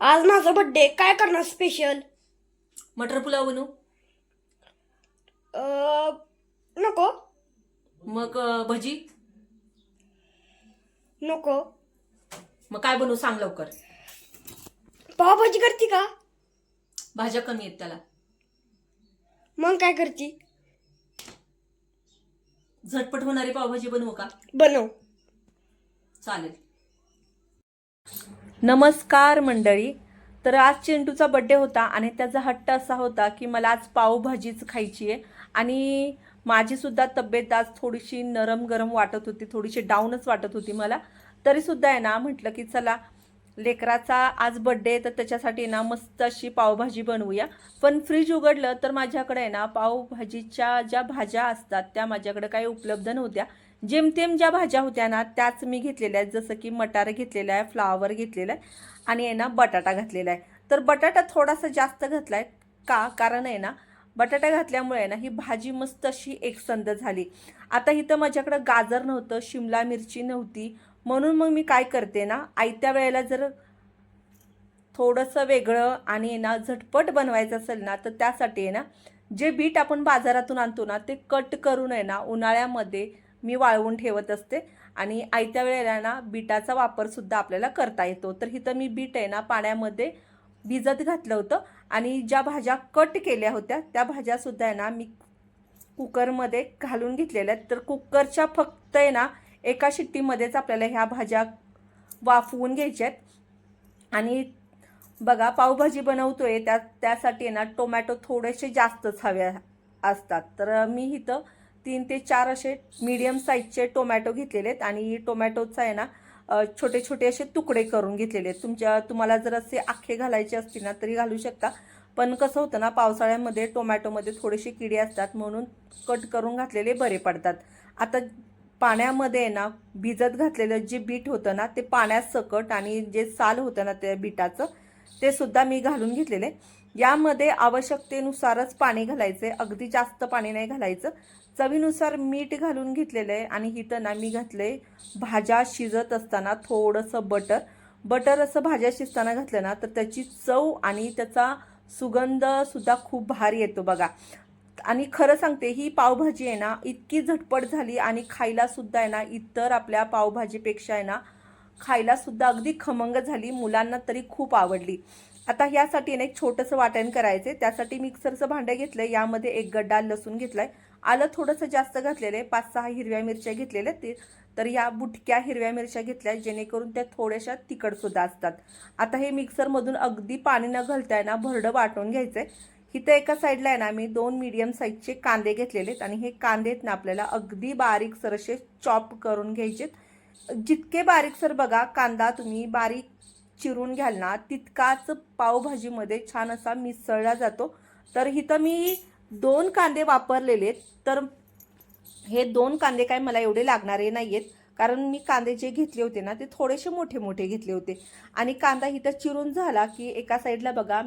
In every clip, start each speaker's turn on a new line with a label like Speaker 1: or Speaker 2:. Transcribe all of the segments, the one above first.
Speaker 1: आज माझा बर्थडे काय करणार स्पेशल
Speaker 2: मटर पुलाव बनवू.
Speaker 1: नको.
Speaker 2: मग अं, भजी.
Speaker 1: नको.
Speaker 2: मग काय बनवू सांग लवकर.
Speaker 1: पावभाजी करते का?
Speaker 2: भाज्या कमी आहेत त्याला.
Speaker 1: मग काय करते?
Speaker 2: झटपट होणारी पावभाजी बनवू का?
Speaker 1: बनव.
Speaker 2: चालेल. नमस्कार मंडळी. तर आज चिंटूचा बड्डे होता आणि त्याचा हट्ट असा होता की मला आज पावभाजीच खायची आहे आणि माझीसुद्धा तब्येत आज थोडीशी नरम गरम वाटत होती थोडीशी डाऊनच वाटत होती मला. तरीसुद्धा आहे ना म्हटलं की चला लेकराचा आज बड्डे तर त्याच्यासाठी ना मस्त अशी पावभाजी बनवूया. पण फ्रीज उघडलं तर माझ्याकडे आहे ना पावभाजीच्या ज्या भाज्या असतात त्या माझ्याकडे काही उपलब्ध नव्हत्या. जेमतेम ज्या भाज्या होत्या ना त्याच मी घेतलेल्या आहेत. जसं की मटार घेतलेला आहे फ्लावर घेतलेला आहे आणि आहे ना बटाटा घातलेला आहे. तर बटाटा थोडासा जास्त घातला आहे का? कारण आहे ना बटाटा घातल्यामुळे आहे ना ही भाजी मस्त अशी एकसंध झाली. आता इथं माझ्याकडं गाजर नव्हतं शिमला मिरची नव्हती. म्हणून मग मी काय करते ना आयत्या वेळेला जर थोडंसं वेगळं आणि ना झटपट बनवायचं असेल ना तर त्यासाठी आहे ना जे बीट आपण बाजारातून आणतो ना ते कट करून आहे ना उन्हाळ्यामध्ये मी वाळवून ठेवत असते. आणि आयत्या वेळेला ना बीटाचा वापरसुद्धा आपल्याला करता येतो. तर इथं मी बीट आहे ना पाण्यामध्ये भिजत घातलं होतं. आणि ज्या भाज्या कट केल्या होत्या त्या भाज्यासुद्धा आहे ना मी कुकरमध्ये घालून घेतलेल्या आहेत. तर कुकरच्या फक्त आहे ना एका शिट्टीमध्येच आपल्याला ह्या भाज्या वाफवून घ्यायच्या आहेत. आणि बघा पावभाजी बनवतोय त्या त्यासाठी आहे ना टोमॅटो थोडेसे जास्तच हवे असतात. तर मी इथं तीन ते चार असे मीडियम साईजचे टोमॅटो घेतलेले आहेत. आणि टोमॅटोचा आहे ना छोटे छोटे असे तुकडे करून घेतलेले आहेत. तुमच्या तुम्हाला जर असे आखे घालायचे असतील ना तरी घालू शकता. पण कसं होतं ना पावसाळ्यामध्ये टोमॅटोमध्ये थोडेसे किडे असतात म्हणून कट करून घातलेले बरे पडतात. आता पाण्यामध्ये आहे ना भिजत घातलेलं जे बीट होतं ना ते पाण्यात सकट आणि जे साल होतं ना त्या बीटाचं ते सुद्धा मी घालून घेतलेले. यामध्ये आवश्यकतेनुसारच पाणी घालायचे अगदी जास्त पाणी नाही घालायचं. चवीनुसार मीठ घालून घेतलेलं आहे आणि इथं ना मी घातले. भाज्या शिजत असताना थोडंसं बटर. बटर असं भाज्या शिजताना घातलं ना तर त्याची चव आणि त्याचा सुगंध सुद्धा खूप भारी येतो बघा. आणि खरं सांगते ही पावभाजी आहे ना इतकी झटपट झाली आणि खायला सुद्धा आहे ना इतर आपल्या पावभाजीपेक्षा आहे ना खायला सुद्धा अगदी खमंग झाली मुलांना तरी खूप आवडली. आता यासाठी एक छोटंसं वाटण करायचं त्यासाठी मिक्सरचं भांडं घेतलं यामध्ये एक गड्डा लसूण घेतलाय. आलं थोडंसं जास्त घातलेलं आहे पाच सहा हिरव्या मिरच्या घेतलेल्या आहेत. ते तर या बुटक्या हिरव्या मिरच्या घेतल्या जेणेकरून त्या थोड्याशा तिखटसुद्धा असतात. आता हे मिक्सरमधून अगदी पाणी न घालताय ना भरडं वाटून घ्यायचं आहे इथं एका साईडला आहे ना मी दोन मीडियम साईजचे कांदे घेतलेले आहेत. आणि हे कांदे आहेत ना आपल्याला अगदी बारीक सरसे चॉप करून घ्यायचेत. जितके बारीक सर बघा कांदा तुम्ही बारीक चिरून घ्याल ना तितकाच पावभाजीमध्ये छान असा मिसळला जातो. तर इथं मी दोन कांदे वापरलेले तर हे दोन कांदे काय मला एवढे लागणारे नाही आहेत कारण मी कांदे जे घेतले होते ना ते थोडेसे मोठे मोठे घेतले होते. आणि कांदा इथं चिरून झाला की एका साईडला बघा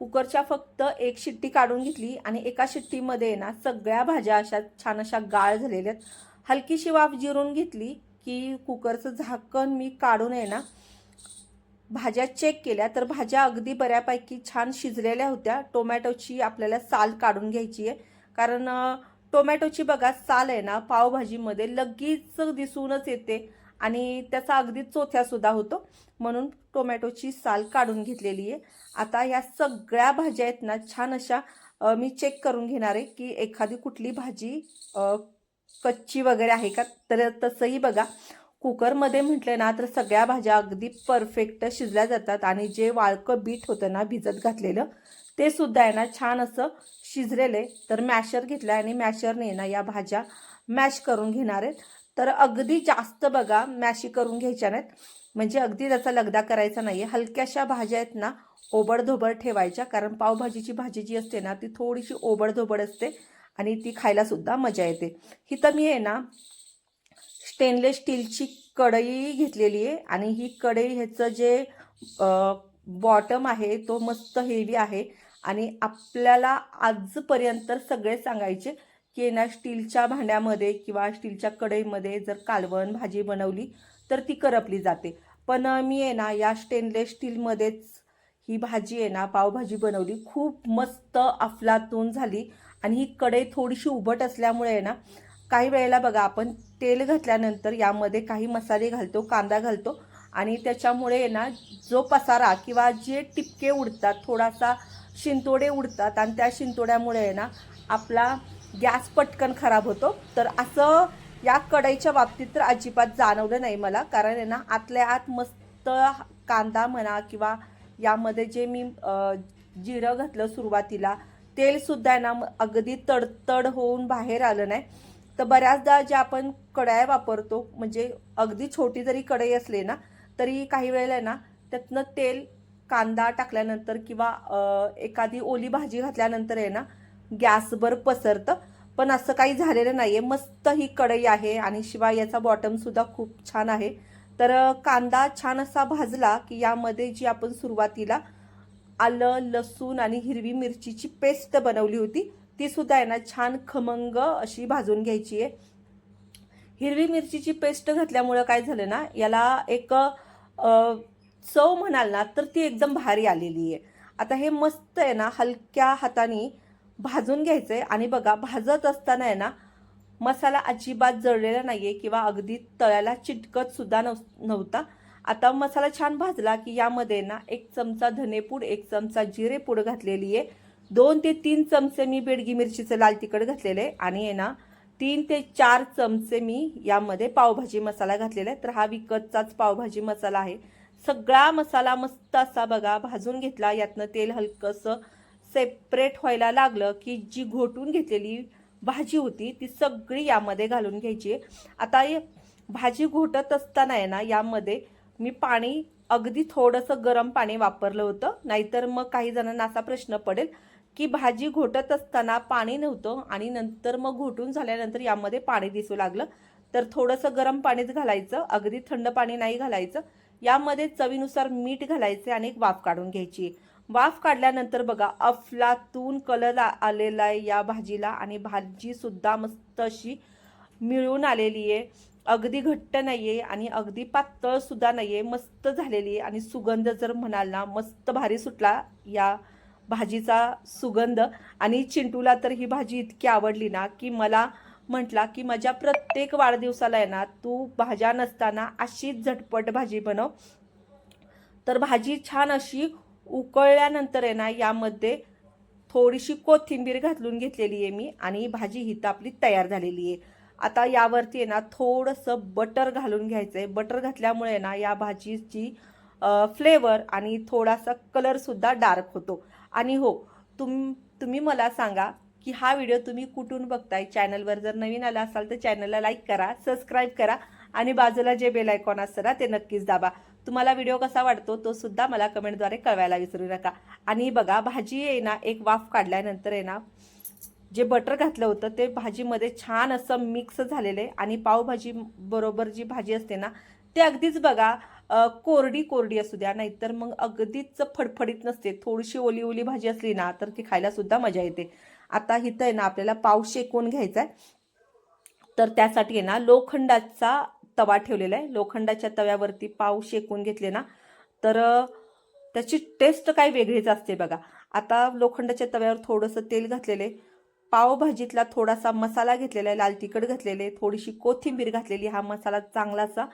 Speaker 2: कुकरच्या फक्त एक शिट्टी काढून घेतली आणि एका शिट्टीमध्ये ना सगळ्या भाज्या अशा छान अशा गाळ झालेल्या आहेत. हलकीशी वाफ जिरून घेतली. की कुकरचं झाकण मी काढून आहे ना भाज्या चेक केल्या तर भाज्या अगदी बऱ्यापैकी छान शिजलेल्या होत्या. टोमॅटोची आपल्याला साल काढून घ्यायची आहे. कारण टोमॅटोची बघा साल आहे ना पावभाजीमध्ये लगेच दिसूनच येते आणि त्याचा अगदी चोथ्यासुद्धा होतो. म्हणून टोमॅटोची साल काढून घेतलेली आहे. आता या सगळ्या भाज्या आहेत ना छान अशा मी चेक करून घेणार आहे की एखादी कुठली भाजी कच्ची वगैरे आहे का? तर तसंही बघा. कुकरमध्ये म्हटलं ना तर सगळ्या भाज्या अगदी परफेक्ट शिजल्या जातात आणि जे वाळकं बीट होतं ना भिजत घातलेलं ते सुद्धा आहे ना छान असं शिजलेलं आहे तर मॅशर घेतलं आणि मॅशरने ना या भाज्या मॅश करून घेणार आहेत. तर अगदी जास्त बघा मॅशी करून घ्यायच्या नाहीत. म्हणजे अगदी त्याचा लगदा करायचा नाही आहे हलक्याशा भाज्या आहेत ना ओबडधोबड ठेवायच्या. कारण पावभाजीची भाजी जी असते ना ती थोडीशी ओबडधोबड असते. आणि ती खायला सुद्धा मजा येते. इथं मी आहे ना स्टेनलेस स्टीलची कढई घेतलेली आहे आणि ही कढई ह्याचं जे बॉटम आहे तो मस्त हेवी आहे आणि आपल्याला आजपर्यंत सगळे सांगायचे की ना स्टीलच्या भांड्यामध्ये किंवा स्टीलच्या कढईमध्ये जर कालवण भाजी बनवली तर ती करपली जाते. पण मी आहे ना या स्टेनलेस स्टीलमध्येच ही भाजी आहे ना पावभाजी बनवली खूप मस्त अफलातून झाली. आणि ही कढई थोडीशी उभट असल्यामुळे आहे ना काही वेळेला बघा आपण तेल घातल्यानंतर यामध्ये काही मसाले घालतो कांदा घालतो. आणि त्याच्यामुळे आहे ना जो पसारा किंवा जे टिपके उडतात थोडासा शिंतोडे उडतात आणि त्या शिंतोड्यामुळे आहे ना आपला गॅस पटकन खराब होतो. तर असं या कढईच्या बाबतीत तर अजिबात जाणवलं नाही मला कारण आहे ना आतल्या आत मस्त कांदा म्हणा किंवा यामध्ये जे मी जिरं घातलं सुरुवातीला तेलसुद्धा आहे ना अगदी तडतड होऊन बाहेर आलं नाही. तर बऱ्याचदा जे आपण कढया वापरतो म्हणजे अगदी छोटी जरी कढई असली ना तरी काही वेळेला ना त्यातनं तेल कांदा टाकल्यानंतर किंवा एखादी ओली भाजी घातल्यानंतर आहे ना गॅसभर पसरतं. पण असं काही झालेलं नाही आहे मस्त ही कढई आहे आणि शिवाय याचा बॉटमसुद्धा खूप छान आहे. तर कांदा छान असा भाजला की यामध्ये जी आपण सुरुवातीला आलं लसूण आणि हिरवी मिरचीची पेस्ट बनवली होती ती सुद्धा आहे ना छान खमंग अशी भाजून घ्यायची आहे. हिरवी मिरचीची पेस्ट घातल्यामुळं काय झालं ना याला एक चव म्हणाल ना तर ती एकदम भारी आलेली आहे. आता हे मस्त आहे ना हलक्या हाताने भाजून घ्यायचं आहे आणि बघा भाजत असताना आहे ना मसाला अजिबात जळलेला नाही आहे किंवा अगदी तळ्याला चिटकत सुद्धा नव नव्हता. आता मसाला छान भाजला की यामध्ये ना एक चमचा धनेपूड एक चमचा जिरेपूड घातलेली आहे दोन ते तीन चमचे मी बेडगी मिरचीचं लाल तिखट घातलेलं आहे आणि आहे ना तीन ते चार चमचे मी यामध्ये पावभाजी मसाला घातलेला आहे तर हा विकतचाच पावभाजी मसाला आहे. सगळा मसाला मस्त असा बघा भाजून घेतला. यातनं तेल हलकंसं सेपरेट व्हायला लागलं की जी घोटून घेतलेली भाजी होती ती सगळी यामध्ये घालून घ्यायची. आता भाजी घोटत असताना आहे ना यामध्ये मी पाणी अगदी थोडंसं गरम पाणी वापरलं होतं. नाहीतर मग काही जणांना असा प्रश्न पडेल की भाजी घोटत असताना पाणी नव्हतं आणि नंतर मग घोटून झाल्यानंतर यामध्ये पाणी दिसू लागलं. तर थोडंसं गरम पाणीच घालायचं अगदी थंड पाणी नाही घालायचं. यामध्ये चवीनुसार मीठ घालायचे आणि एक वाफ काढून घ्यायची. वाफ काढल्यानंतर बघा अफलातून कलर आलेला आहे या भाजीला आणि भाजीसुद्धा मस्त अशी मिळून आलेली आहे. अगदी घट्ट नाही आहे आणि अगदी पातळसुद्धा नाही आहे मस्त झालेली आहे आणि सुगंध जर म्हणाल ना मस्त भारी सुटला या भाजीचा सुगंध. आणि चिंटूला तर ही भाजी इतकी आवडली ना की मला म्हटला की माझ्या प्रत्येक वाढदिवसाला आहे ना तू भाज्या नसताना अशीच झटपट भाजी बनव. तर भाजी छान अशी उकळल्यानंतर आहे ना यामध्ये थोडीशी कोथिंबीर घालून घेतलेली आहे मी आणि भाजी ही तर आपली तयार झालेली आहे आता यावरती आहे ना थोडंसं बटर घालून घ्यायचं आहे बटर घातल्यामुळे ना या भाजीची फ्लेवर आणि थोडासा कलरसुद्धा डार्क होतो. आणि हो तुम तुम्ही मला सांगा की हा व्हिडिओ तुम्ही कुठून बघताय? चॅनलवर जर नवीन आला असाल तर चॅनलला लाईक करा सबस्क्राईब करा आणि बाजूला जे बेल आयकॉन असतं ना ते नक्कीच दाबा. तुम्हाला व्हिडिओ कसा वाटतो तो सुद्धा मला कमेंटद्वारे कळवायला विसरू नका. आणि बघा भाजी आहे ना एक वाफ काढल्यानंतर आहे ना जे बटर घातलं होतं ते भाजीमध्ये छान असं मिक्स झालेलं आहे. आणि पावभाजी बरोबर जी भाजी असते ना ते अगदीच बघा कोरडी कोरडी असू द्या. नाहीतर मग अगदीच फडफडीत नसते. थोडीशी ओली ओली भाजी असली ना तर ती खायला सुद्धा मजा येते. आता इथं आहे ना आपल्याला पाव शेकून घ्यायचा आहे तर त्यासाठी आहे ना लोखंडाचा तवा ठेवलेला आहे. लोखंडाच्या तव्यावरती पाव शेकून घेतले ना तर त्याची टेस्ट काही वेगळीच असते बघा. आता लोखंडाच्या तव्यावर थोडंसं तेल घातलेले पावभाजीतला थोडासा मसाला घेतलेला आहे लाल तिखट घातलेले थोडीशी कोथिंबीर घातलेली हा मसाला चांगलासा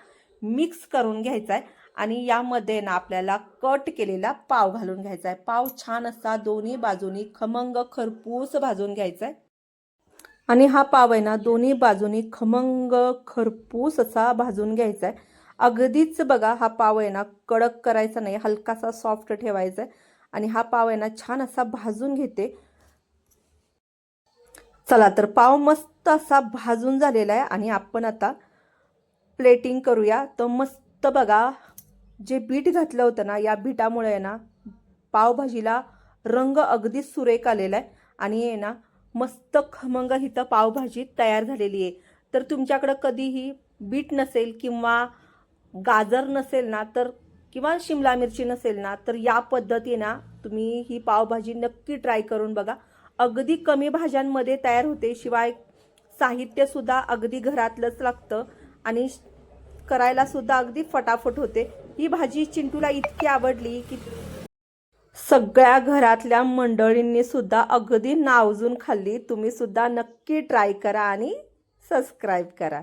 Speaker 2: मिक्स करून घ्यायचा आहे. आणि यामध्ये ना आपल्याला कट केलेला पाव घालून घ्यायचा आहे. पाव छान असा दोन्ही बाजूनी खमंग खरपूस भाजून घ्यायचा आहे. आणि हा पाव आहे ना दोन्ही बाजूनी खमंग खरपूस असा भाजून घ्यायचा आहे अगदीच बघा हा पाव आहे ना कडक करायचा नाही हलकासा सॉफ्ट ठेवायचा आहे आणि हा पाव आहे ना छान असा भाजून घेते. चला तर पाव मस्त असा भाजून झालेला आहे आणि आपण आता प्लेटिंग करूया. तर मस्त बघा जे बीट घातलं होतं ना या बीटामुळे आहे ना पावभाजीला रंग अगदी सुरेख आलेला आहे आणि आहे ना मस्त खमंग इथं पावभाजी तयार झालेली आहे. तर तुमच्याकडं कधीही बीट नसेल किंवा गाजर नसेल ना तर किंवा शिमला मिरची नसेल ना तर या पद्धतीनं तुम्ही ही पावभाजी नक्की ट्राय करून बघा. अगदी कमी भाज्यांमध्ये तयार होते शिवाय साहित्यसुद्धा अगदी घरातलंच लागतं आणि करायला सुद्धा अगदी फटाफट होते. ही भाजी चिंटूला इतकी आवडली की सगळ्या घरातल्या मंडळींनी सुद्धा अगदी नावजून खाल्ली. तुम्ही सुद्धा नक्की ट्राय करा आणि सबस्क्राईब करा.